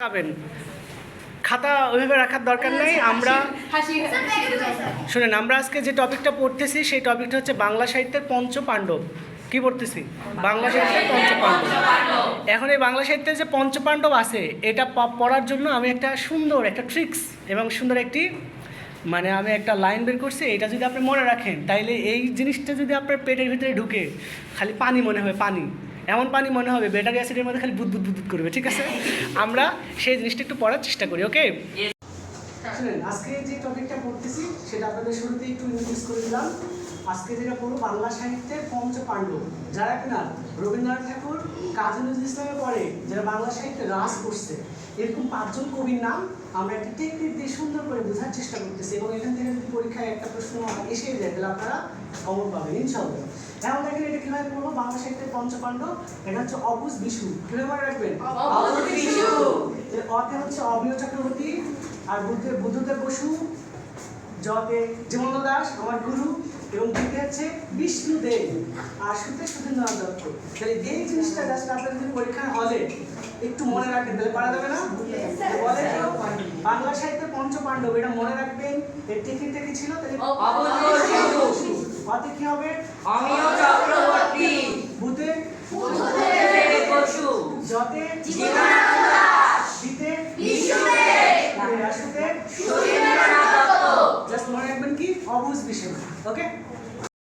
পাবেন খাতা ওইভাবে রাখার দরকার নেই আমরা শুনেন আমরা আজকে যে টপিকটা পড়তেছি সেই টপিকটা হচ্ছে বাংলা সাহিত্যের পঞ্চ পাণ্ডব কি পড়তেছি? বাংলা সাহিত্যের পঞ্চ পাণ্ডব এখন এই বাংলা সাহিত্যের যে পঞ্চ পাণ্ডব আছে এটা পড়ার জন্য আমি একটা সুন্দর একটা ট্রিক্স এবং সুন্দর একটি মানে আমি একটা লাইন বের করছি এটা যদি আপনি মনে রাখেন তাইলে এই জিনিসটা যদি আপনার পেটের ভিতরে ঢুকে খালি পানি মনে হবে পানি। এমন পানি মনে হবে ব্যাটারি অ্যাসিডের মধ্যে খালি বুদ বুদ করবে, ঠিক আছে? আমরা সেই জিনিসটা একটু পড়ার চেষ্টা করি ওকে আজকে যে টপিকটা পড়তেছি, সেটা আপনাদের শুরুতে একটু ইনক্লুড করে দিলাম। আজকে যেটা পড়ব, বাংলা সাহিত্যের পঞ্চ পাণ্ডব। যারা কিনা রবীন্দ্রনাথ ঠাকুর, কাজী নজরুল ইসলামের পরে যারা বাংলা সাহিত্যে রাজ করছে, এরকম পাঁচজন কবির নাম আমরা একটা টেকনিক দিয়ে সুন্দর করে বোঝার চেষ্টা করতেছি এবং এখান থেকে যদি পরীক্ষায় একটা প্রশ্ন এসে যায়, তাহলে আপনারা কমন পাবেন ইনশাআল্লাহ এখন দেখেন এটা কীভাবে পড়ব বাংলা সাহিত্যের পঞ্চ পাণ্ডব এটা হচ্ছে অবুজ বিশু। কীভাবে মনে রাখবেন। অবুঝ বিশু। এর অতে হচ্ছে অবিয় চক্রবর্তী আর বুদ্ধের বুদ্ধদেব বসু জতে জীবন দাস আমার গুরু এবং দিতে হচ্ছে বিষ্ণুদেব আর সুতে সুধীন্দ্রনাথ দত্ত তাহলে এই জিনিসটা জাস্ট আপনার যদি পরীক্ষার হলে একটু মনে রাখেন তাহলে পারা যাবে না? বলে বাংলা সাহিত্যের পঞ্চ পাণ্ডব এটা মনে রাখবেন এর টেকনিকটা কি ছিল? তাহলে অবুঝ কি হবে? অমিয় চক্রবর্তী। ভূতে ভূতে বসু জতে জীবনানন্দ দাস দিতে জাস্ট মনে রাখবেন কি? অবুজ বিষয়। ওকে